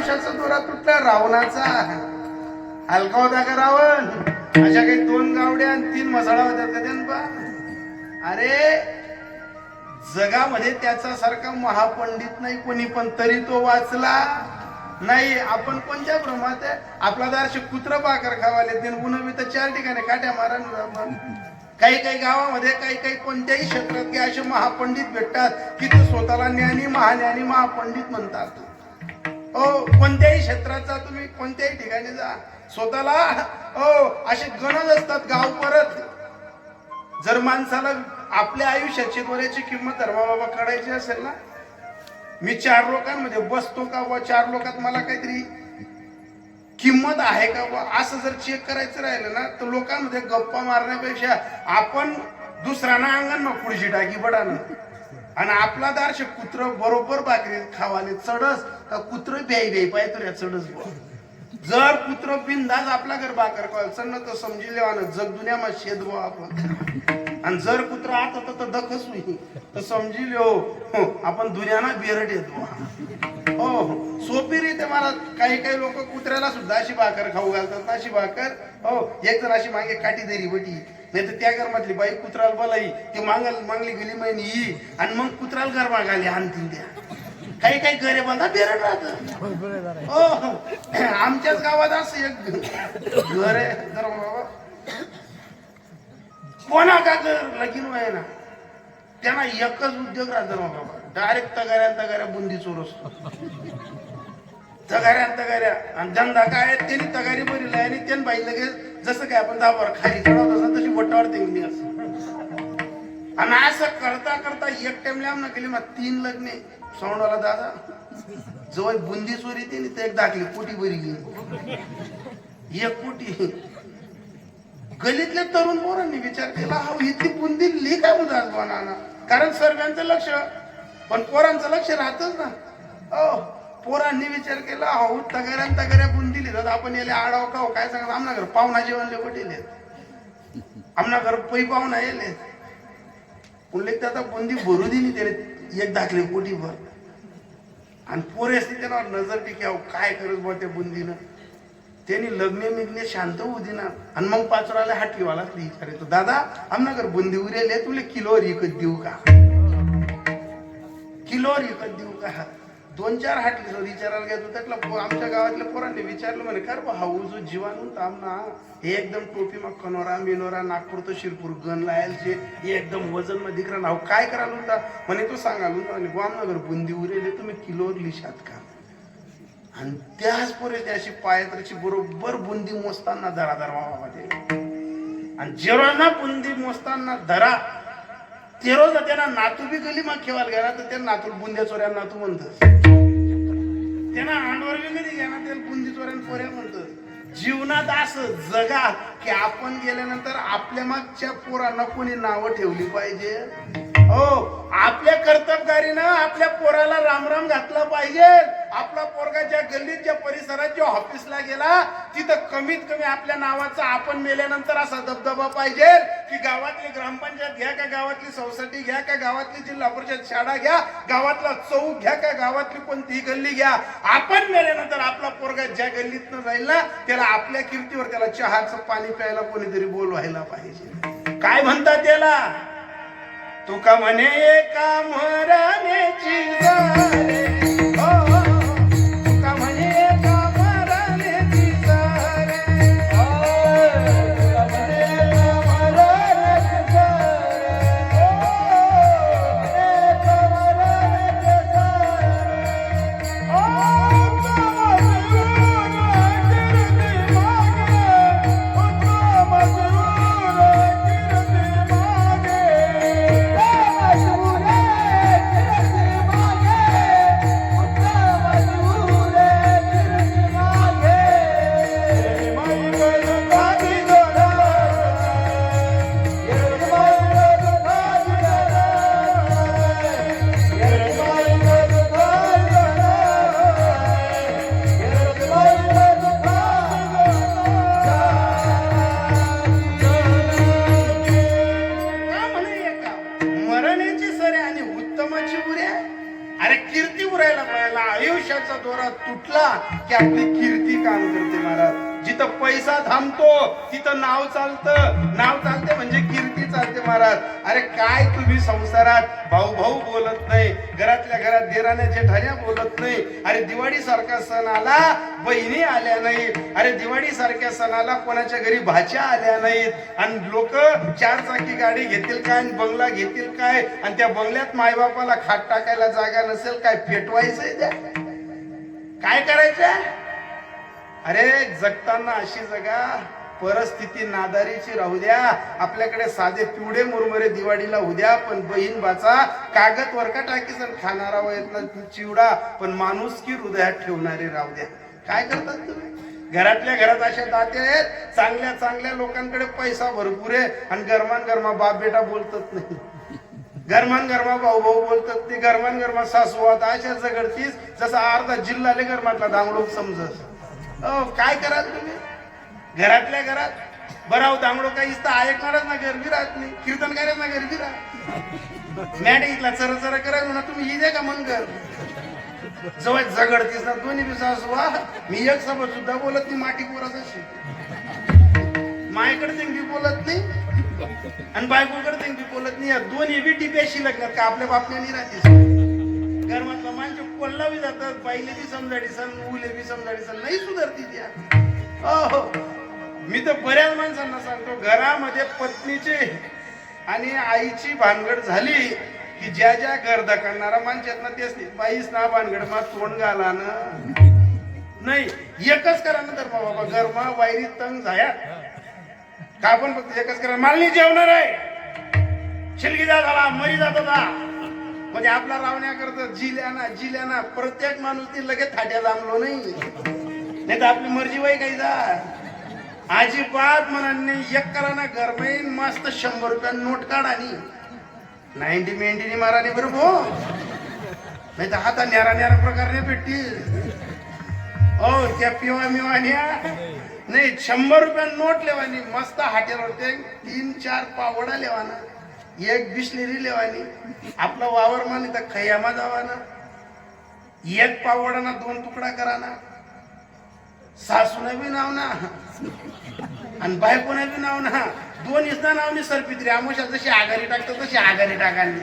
आयुष्याचा दोरा तुटला रावणाचा. हलका होता का रावण? अशा काही दोन गावड्या आणि तीन मसाळा होत्या का त्यान अरे जगामध्ये त्याचा सारखा महापंडित नाही कोणी पण तरी तो वाचला. नाही आपण कोणत्या भ्रमात आहे? आपला दारशे कुत्र पाकर खावाले तीन उन्हवी तर चार ठिकाणी काट्या मारा काही काही गावामध्ये काही काही कोणत्याही क्षेत्रात असे महापंडित भेटतात की ते स्वतःला ज्ञानी महाज्ञानी महापंडित म्हणतात. कोणत्याही क्षेत्रात जा तुम्ही कोणत्याही ठिकाणी जा. स्वतःला हो असे गणज असतात गाव परत. जर माणसाला आपल्या आयुष्याची दोऱ्याची किंमत धर्माबाबा काढायची असेल ना मी चार लोकांमध्ये बसतो का व चार लोकात मला काहीतरी किंमत आहे का व असं जर चेक करायचं राहिलं ना तर लोकांमध्ये गप्पा मारण्यापेक्षा आपण दुसऱ्यांना अंगण मग पुढची टाकी बडानं आणि आपला दारशे कुत्र बरोबर बाकरी खावाले चढस का कुत्र ब्याई ब्याई पाय तुला चढस जर कुत्र बिंदाज आपला घर बाकर चढ तर समजी लेवानं जग दुन्यामा शेद आपण. आणि जर कुत्र आत तर दखच होई तर समजी लिहो आपण दुनियाना बेरट येतो हो हो. सोपी रीते मला. काही काही लोक कुत्र्याला सुद्धा अशी भाकर खाऊ घालतात. अशी भाकर हो एक जण अशी मागे काठी देरी बटी. नाही तर त्या घरमातली बाई कुत्राला बोलाई ती मांगल मागली गेली महिने ही आणि मग कुत्राला घर मागाली आणतील त्या काही काही घरे बांधा बेरड राहत हो. आमच्याच गावात असं एक घर आहे. जरा बाबा. कोणा का घर? लगीन आहे ना त्यांना एकच उद्योग राहत ना बाबा. डायरेक्ट तगाऱ्या तगाऱ्या बुंदी चोरस तगाऱ्या तगाऱ्या. आणि धंदा काय त्यांनी तगारी भरली आणि त्यांनी बाई लगेच जसं काय आपण दहा खाली चढवत असं देऊन वटावर असं. आणि असं करता करता एक टाइम लांब केली मग तीन लग्ने. सोंडवाला दादा जवळ बुंदी चोरी ते एक दाखली कुटी बरी गेली. एक कुटी गलीतल्या तरुण पोरांनी विचार केला हा इथली बुंदी लिही काय मुदास बनाना कारण सर्वांचं लक्ष पण पोरांचं लक्ष राहतच ना. हो पोरांनी विचार केला हो तगाऱ्या तगऱ्या बुंदी लिहितात. आपण याला आडाव का काय सांगत आमना घर पाहुणा जेवण आमना घर पै पाहुणा येले उल्लेख आता बुंदी भरू दिली त्याने एक दाखले कोटी भर आणि पोरे असते त्यांना नजर टिक्याव काय करत बा त्या बुंदीनं. त्यांनी लग्न मिग्ने शांत होऊ दिना. आणि मग पाचोराला हाटलीवाला विचारायचो दादा आमना बुंदी उरेले तुले किलोवर विकत देऊ का? किलोवर विकत देऊ का? दोन चार हाटली विचारायला घ्यायचो त्यातला पो- आमच्या गावातल्या पोरांनी विचारलं म्हणे कर बा हा उजू जीवाणू तामना हे एकदम टोपी मग कनोरा मिनोरा नागपूर तो शिरपूर गण लायलचे. हे एकदम वजनमध्ये करा नाव. काय कराल होता? म्हणे तो सांगाल म्हणे गोमनगर बुंदी उरेले तुम्ही किलोवर लिशात का? आणि त्याच पोरे त्याशी पायत्रीची बरोबर बुंदी मोजताना धरा धरा बाबा ते. आणि जेव्हा बुंदी मोजताना धरा ते रोज त्यांना नातू बी गली मग खेवायला गेला तर त्यांना नातू बुंद्या चोऱ्या नातू म्हणत त्यांना आंडवर बी कधी घ्या ना त्याला बुंदी चोऱ्या पोऱ्या म्हणत जीवनात असं जगा की आपण गेल्यानंतर आपल्या मागच्या पोरांना कोणी नावं ठेवली पाहिजे? हो आपल्या कर्तबगारीनं आपल्या पोराला रामराम घातला पाहिजे. आपला पोरगा ज्या गल्लीत ज्या परिसरात ज्या ऑफिसला गेला तिथं कमीत कमी आपल्या नावाचा आपण मेल्यानंतर असा दबदबा पाहिजे की गावातली ग्रामपंचायत घ्या का गावातली सोसायटी घ्या का गावातली जिल्हा परिषद शाळा घ्या गावातला चौक घ्या का गावातली कोणतीही गल्ली घ्या. आपण मेल्यानंतर आपला पोरगा ज्या गल्लीतनं जाईल ना त्याला आपल्या किमतीवर त्याला चहाचं पाणी प्यायला कोणीतरी बोलवायला पाहिजे. काय म्हणतात त्याला? तुका म्हणे एका मरण्याची अरे कीर्ती उरायला मिळाला. आयुष्याचा दोरा तुटला की आपली कीर्ती काम करते महाराज जिथं पैसा थांबतो तिथं नाव चालतं. नाव चालते म्हणजे कीर्ती महाराज. अरे काय तुम्ही संसारात भाऊ भाऊ बोलत नाही घरातल्या घरात देराने जेठाण्या बोलत नाही. अरे दिवाळी सारखा सण आला बहिणी आल्या नाहीत अरे दिवाळी सारख्या सणाला कोणाच्या घरी भाच्या आल्या नाहीत. आणि लोक चार चाकी गाडी घेतील काय आणि बंगला घेतील काय? आणि त्या बंगल्यात मायबापाला खाट टाकायला जागा नसेल काय पेटवायचंय त्या? काय करायचं अरे जगताना अशी जगा परिस्थिती नादारीची राहू द्या. आपल्याकडे साधे पिवडे मुरमुरे दिवाळीला उद्या पण बहीण बाचा कागद वरका टाकीस आणि खाणारा वयतला चिवडा पण माणूस की हृदयात ठेवणारे राहू द्या. काय करतात तुम्ही? घरातल्या घरात अशा दाते आहेत चांगल्या चांगल्या लोकांकडे पैसा भरपूर आहे आणि गरमान गरमा बाप बेटा बोलतच नाही. गरमान गरमा भाऊ भाऊ बोलतात ते गरमान गरमा सासू आता अशा झगडतीस जसा अर्धा जिल्हा गरमातला दांगडो समजत. काय कराल तुम्ही? घरातल्या घरात बराव दांगडो काही इथं ऐकणारच ना गर्दी राहत नाही. कीर्तन करायच ना गर्दी राहत मॅट इथला चर चर करा म्हणा तुम्ही ही का मन कर जवळ झगडतीस ना दोन्ही दिवसास वा. मी एक सोबत सुद्धा बोलत नाही माटी पोराचा मायकडे तेंगी बोलत नाही आणि बायकोकडे तेंगी बोलत नाही. या दोन्ही बी टिप्याशी लागणार का आपल्या बापण्यानी राहते घरमातला माणसं कोल्हावी जातात बाईले बी समजाडी सन मुले बी समजाडी सन नाही सुधारती त्या. हो मी तर बऱ्याच माणसांना सांगतो घरामध्ये पत्नीची आणि आईची भानगड झाली की ज्या ज्या गर्दा करणारा माणसात ना तेच बाईस ना भानगड मा तोंड घाला ना नाही एकच करा ना तर बाबा गरमा वायरी तंग झाया. का आपण फक्त एकच करा. मालनी जेवणार आहे. शिलगी जा झाला मरी जात होता म्हणजे आपला रावण्याकरता जिल्याना जिल्याना प्रत्येक माणूस ती लगेच थाट्या जांबलो नाही. नाही तर आपली मर्जी वय काही जा. अजिबात मनाने एक करा ना गरमाईन मस्त शंभर रुपया नोट काढानी नाईन्टी मेंटीनी मारानी बरोबर हो नाही तर हाता न्यारा न्यारा प्रकारने भेटतील. हो त्या पिवा मिवान्या. नाही शंभर रुपया नोट लेवानी मस्त हाटेल ते तीन चार पावडा लेवाना. एक बिस्लेरी लेवानी. आपला वावर मान इथं खयामा जावाना. एक पावडाना दोन तुकडा कराना. सासून बी नाव ना आणि बायकोने बी नाव ना दोन इसना नावनी सरपित्री आमोशा जशी आघारी टाकतो तशी आघारी टाकाली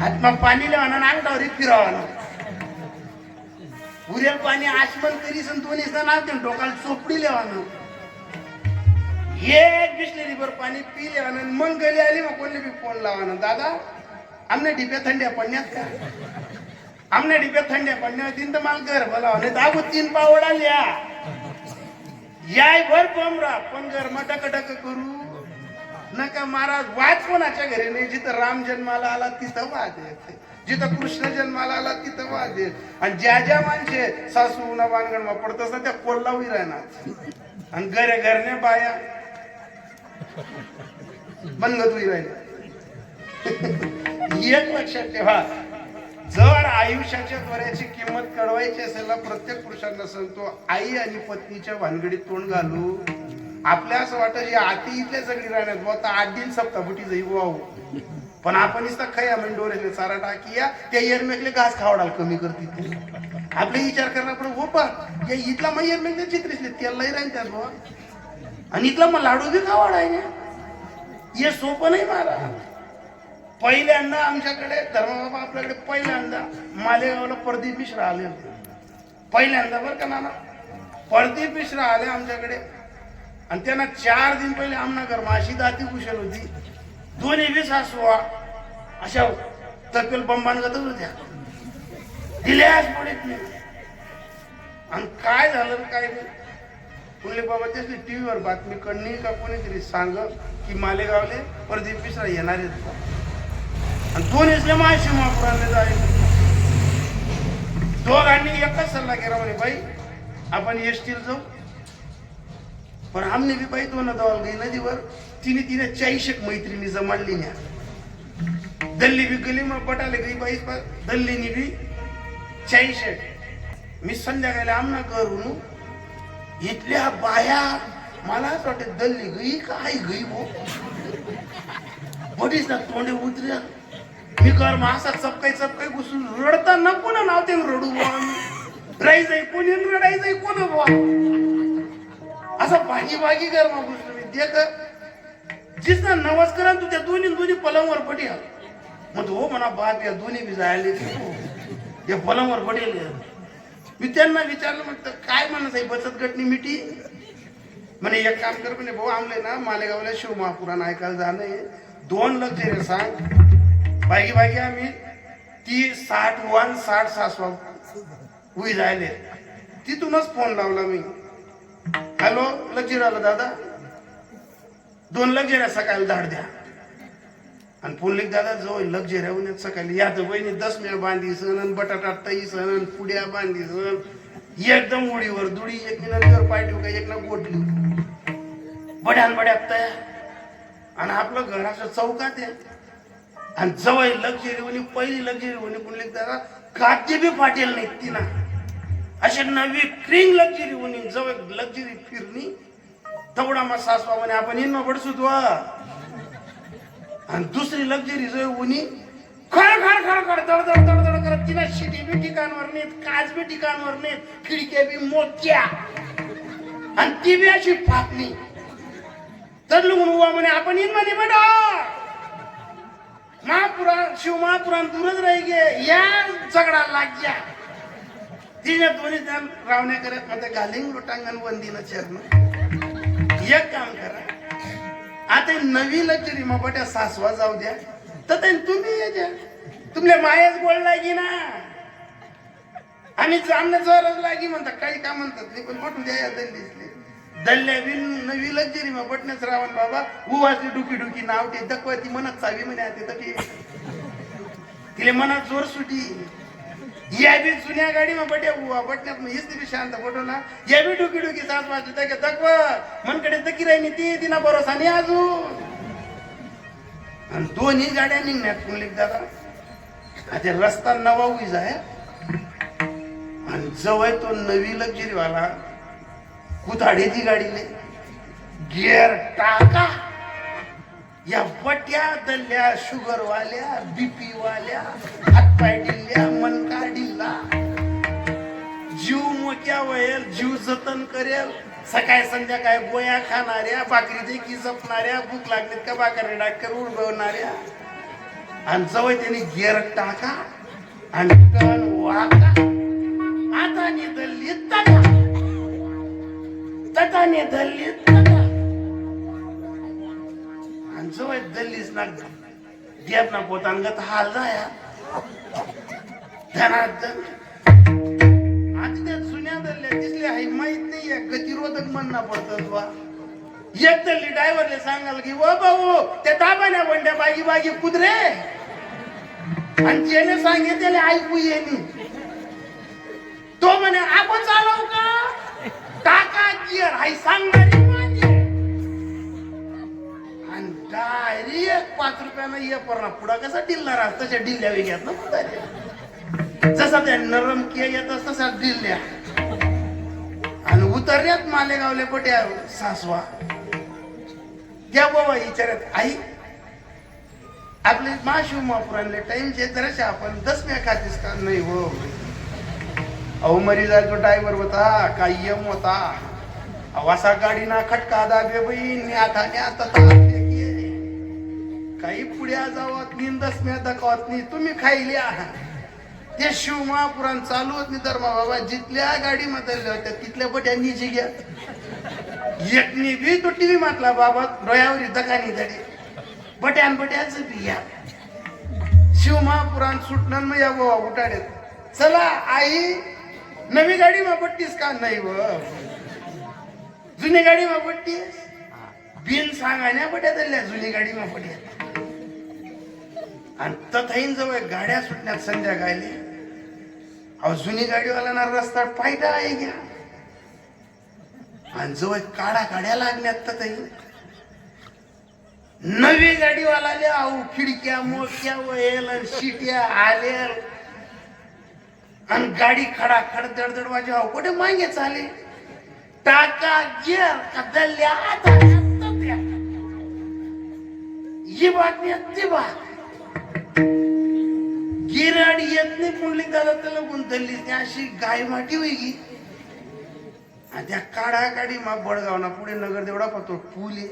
हातमा पाणी लेवाना आणि फिरावा फिरावाना. उरेल पाणी आचमन करीस दोन इसना नाव देऊन डोकाला चोपडी लेवाना. एक बिस्लेरी भर पाणी पी लेवाना मग गली आली मग कोणले बी फोन लावाना. दादा आमने डिब्या थंड्या पडण्यात का? आमने डिब्या थंड्या पडण्यात. तीन तर मला घर बोलावा. नाही दाबू तीन पावडा लिया याय भर बमरा. पण घर मटकटक करू नका महाराज वाच कोणाच्या घरी? नाही जिथं राम जन्माला आला तिथं वाद येते जिथं कृष्ण जन्माला आला तिथं वाद येत आणि ज्या ज्या माणसे सासू उन्हा बांधगण पडत असतात त्या कोल्हावी राहणार आणि घरे घरने बाया. बनगत राहणार एक लक्षात ठेवा जर आयुष्याच्या द्वाऱ्याची किंमत कळवायची असेल ना प्रत्येक पुरुषांना सांगतो आई आणि पत्नीच्या भानगडीत तोंड घालू. आपल्या असं वाटत आती इथल्या सगळी राहण्यात बुवा आता आठ दिन सप्तापुटी जाई वाहू हो. पण आपण इथं खया म्हणजे डोरेले चारा टाकी या त्या एरमेकले घास खावडाल कमी करतील आपले विचार करणार पण हो पा या इथला मग एरमेकले चित्रिसले त्यालाही राहील त्यात बा आणि इथला मग लाडू बी खावाड आहे ना हे सोपं नाही मारा पहिल्यांदा आमच्याकडे धर्मबाबा आपल्याकडे पहिल्यांदा मालेगावला प्रदीप मिश्रा आले होते. पहिल्यांदा बरं का नाना? प्रदीप मिश्रा आले आमच्याकडे. आणि त्यांना चार दिन पहिले आमनगर माशी दाती कुशल होती. दोन्ही वीस सासवा अशा तपेल बंबांगतच होत्या. दिल्याच पडत नाही आणि काय झालं काय नाही? पुणे बाबा तेच टीव्हीवर बातमी कडणी का कोणीतरी सांग की मालेगावले प्रदीप मिश्रा येणार आहेत. आणि दोन इसले माशी महापुराने जायचं दोघांनी एकच सल्ला केला म्हणे बाई आपण एसटीला जाऊ. पण आमने बी बाई दोन दवाल गई नदीवर तिने तिने चाळीशेक मैत्रिणी जमाडली न्या. दल्ली बी गली मग पटाले गई बाई दल्लीनी बी चाळीशेक मी संध्याकाळी आमना करून इथल्या बाया मला असं वाटत दल्ली गई काय गई भो बडीच ना तोंडे उतर्या मी कर मासा चपकाई चपकाई घुसून रडताना कोणा नाव ते रडू रडायचंय कोणी रडायचंय कोण बुवा? असं भागी भागी कर मग तुम्ही देख. जिसना नवस करा तू त्या दोन्ही दोन्ही पलंगवर पडेल मग हो म्हणा बाप या दोन्ही बी जायले या पलंगवर पडेल मी त्यांना विचारलं म्हटलं काय म्हणत आहे बचत गटनी मिटी म्हणे एक काम कर म्हणे भाऊ आमले ना मालेगावला शिवमहापुराण ऐकायला जाणं दोन लक्ष रे सांग. बागी बागी आम्ही. ती साठ वन साठ सासवा उई राहिले. तिथूनच फोन लावला मी. हॅलो लक्झरीवाला दादा. दोन लक्झऱ्या सकाळी धाड द्या. आणि पुंडलिक दादा जवळ लक्झऱ्या होऊन सकाळी. या तर बहिणी दस मिळ बांधी सण आणि बटाटा तई सण आणि पुड्या बांधी सण एकदम उडीवर दुडी एक मिनिटवर पाठी का एक ना गोटली बड्यान बड्यात तया. आणि आपलं घराचं चौकात आहे. आणि जवळ लक्झरी म्हणे पहिली लक्झरी म्हणे पुंडलिक दादा काजी बी फाटेल नाही तिना. अशी नवी क्रिंग लक्झरी म्हणे जवळ लक्झरी फिरणी. तेवढा मग सासवा म्हणे आपण इन पडसू तू आणि दुसरी लक्झरी जो उनी खड खड खड खड दडदड दडदड करत तिला शिटी बी ठिकाणवर नाहीत काच बी ठिकाणवर नाहीत खिडक्या बी मोत्या आणि ती बी अशी फाकली तर लुगून उवा म्हणे आपण इनमध्ये बेटा महापुराण शिव महापुराण दूरच राही गे या झगडा लाग्या. तिने दोन्ही जण रावण्या करत मध्ये घालिंग लोटांगण वंदीनं चरण एक काम करा. आता नवीन नवी लक्झरी सासवा जाऊ द्या. तर ते तुम्ही ये द्या. तुमले मायाच गोळ लागी ना. आम्ही जाणं जरच लागी म्हणतात. काही का म्हणतात? नाही पण बटू द्या या दल्ल्या बिन नवी लक्झरी मग बटण्याच रावण बाबा. उवाची डुकी डुकी नाव ते दखवा ती मनात चावी म्हणे आता तकी तिले मनात जोर सुटी. या बी जुन्या गाडी मग बट्या उवा बटण्यात मग हीच बी शांत बटो ना या बी डुकी डुकी सास वाजली त्या दखवा मनकडे दकी राहिनी ती तिना भरोसा नाही अजून. आणि दोन्ही गाड्या निघण्यात पुंडलिक दादा. आता रस्ता नवा उजा आहे. आणि जवळ तो नवी लक्झरी वाला कुताडीची गाडीले गिअर टाका. या बट्या दल्ल्या शुगर वाल्या बीपी वाल्या हातपाय डिल्ल्या मनका डिल्ला जीव मोक्या वयेल जीव जतन करेल. सकाळी संध्याकाळी गोया खाणाऱ्या भाकरी देखी जपणाऱ्या भूक लागलीत का भाकरी डाकर उडवणाऱ्या. आणि जवळ त्यांनी गिअर टाका आणि टन वाका. आता दल्ली टाका तटाने दल्ली तटा आणि जवळ दल्लीच ना. देत ना पोतांगत हाल जाया धनार्दन आधी त्या जुन्या दल्ल्या दिसले आहे माहीत नाहीये गतिरोधक म्हणणं पडतं बा एक दल्ली ड्रायव्हरले सांगाल की व भाऊ त्या दाबाने बंड्या बागी बागी कुदरे आणि ज्याने सांगे त्याला ऐकू येईन तो म्हणे आपण चालवू का? टाका हाय सांगणारी माझी आणि डायरेक्ट पाच रुपयानं ये पडणार पुढा कसा डिलणार आज तशा डिल्ल्या वेगळ्यात ना पुढाऱ्या. जसा त्या नरम किया येतात तसा डिल्ल्या आणि उतरल्यात मालेगावले पट्या सासवा. घ्या बाबा विचारत आई आपले माशिव महापुराणले टाइमचे जराशे आपण दस खातीस का? नाही हो. अहो मरी जायचो ड्रायव्हर होता का यम होता. अवासा गाडी ना खटका दाबे बहीण मी आता मी आता काही पुढ्या जावत निंदस मी दखावत नाही तुम्ही खायल्या. ते शिव महापुराण चालू होत नाही धर्मा बाबा जिथल्या गाडी मधल्या होत्या तिथल्या बट्या जी घ्या. एकनी बी तो टीव्ही म्हटला बाबा रोयावरी दकानी धडी बट्यान बट्याच बी घ्या. शिव महापुराण सुटणार मग या बाबा उठाड्यात. चला आई नवी गाडी मा पट्टीस का नाही व? जुनी गाडी मा बिन सांगाण्या पट्या दिल्या जुनी गाडी मा आणि तथाईन जवळ गाड्या सुटण्यात संध्याकाळी अहो जुनी गाडीवाला ना रस्ता पायटा आहे घ्या आणि जवळ काडा काड्या लागल्यात तथाईन. नवी गाडीवाला आल्या अहो खिडक्या मोक्या वयल शिट्या आल्या आणि गाडी खडा खड दडदड वाजे अहो कुठे मागे चाले टाका गिअर का दल्ल्या आता तप्या. ही बातमी आहे, ती बात गिराड येत नाही पुंडलिक त्याला त्याला गुंतवलीच नाही अशी गाय माटी वेगळी आणि त्या काढा काढी बडगाव ना पुढे नगर देवडा पाहतो पूल आहे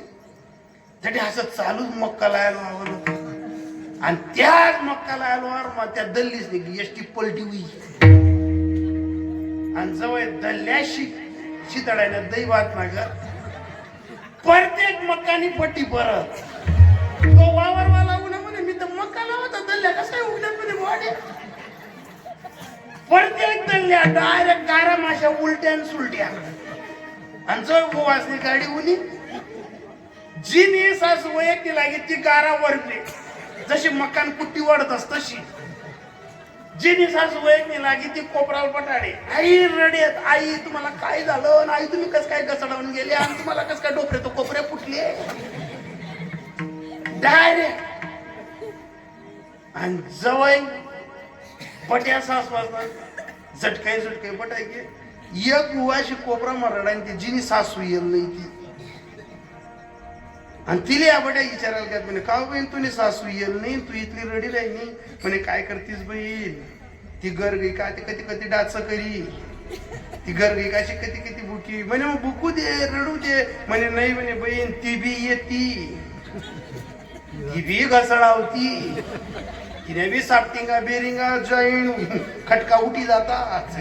त्यासाठी असं चालूच मक्का लायला आवडत आणि त्याच मक्का लायला मग त्या दल्लीच नाही एसटी पलटी होई आणि जवळ दल्ल्याशी शितळायला दही वात नागर प्रत्येक मक्कानी पट्टी परत. तो वावरवाला उन्हा म्हणे मी तर मका लावता दल्ल्या कसं काय उघड्यात म्हणे वाडे? प्रत्येक दल्ल्या डायरेक्ट गारा माशा उलट्या आणि सुलट्या. आणि जो गोवासनी गाडी उनी जी नी सासू वैयक्ती लागे ती गारा वरते जशी मकान कुट्टी वाढत तशी. जिनी सासू वैयक्ती लागी ती कोपराल पटाडे आई रडेत आई तुम्हाला काय झालं? आणि आई तुम्ही कस काय घसडवून गेले? आणि तुम्हाला कस काय डोपरे तो कोपरे फुटले? डायरेक्ट आणि जवळ पट्या सास वाजतात झटकाय झटकाय पटायचे एक उवाशी कोपरा मराड आणि ती जिनी सासू येल नाही ती. आणि तिला या बट्या विचारायला काय म्हणे का बहीण तुने सासू येल नाही तू इथली रडी राही नाही. म्हणे काय करतीस बहीण? ती गरगी का ती कधी कधी डाच करी? ती गरगी काशी कधी कधी बुकी म्हणे मग बुकू दे रडू दे. म्हणे नाही म्हणे बहीण ती बी येती. ती बी घसळावती तिने बी सापटिंगा बेरिंगा जॉईन. खटका उठी जातात.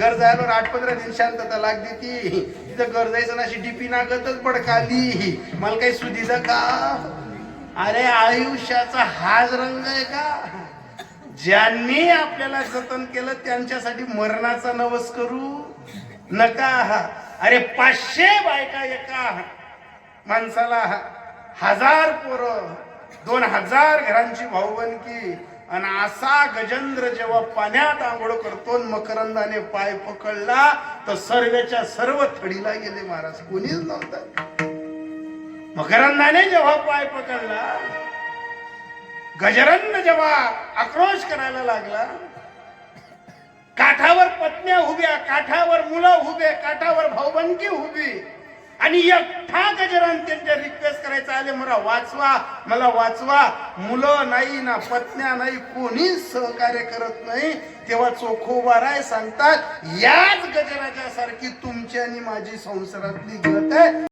घर जायला आठ पंधरा दिन शांतता लागते ती. तिथं घर जायचं ना अशी डीपी नागतच पडकाली मला काही सुधीचा का? अरे आयुष्याचा हाच रंग आहे का? ज्यांनी आपल्याला जतन केलं त्यांच्यासाठी मरणाचा नवस करू नका. अरे पाचशे बायका एका माणसाला हजार पोरं दोन हजार घरांची भाऊबंदकी आणि असा गजेंद्र जेव्हा पाण्यात आंघोळ करतो मकरंदाने पाय पकडला तर सर्वेच्या सर्व थडीला गेले महाराज. कोणीच नव्हतं. मकरंदाने जेव्हा पाय पकडला गजरंद जेव्हा आक्रोश करायला लागला काठावर पत्न्या उभ्या काठावर मुलं उभे काठावर भाऊबंकी उभी आणि एकटा गजरान त्यांच्या रिक्वेस्ट करायचं आले मला वाचवा मला वाचवा. मुलं नाही ना पत्न्या नाही कोणीच सहकार्य करत नाही. तेव्हा चोखोबाराय सांगतात याच गजराच्या सारखी तुमची आणि माझी संसारातली गत आहे.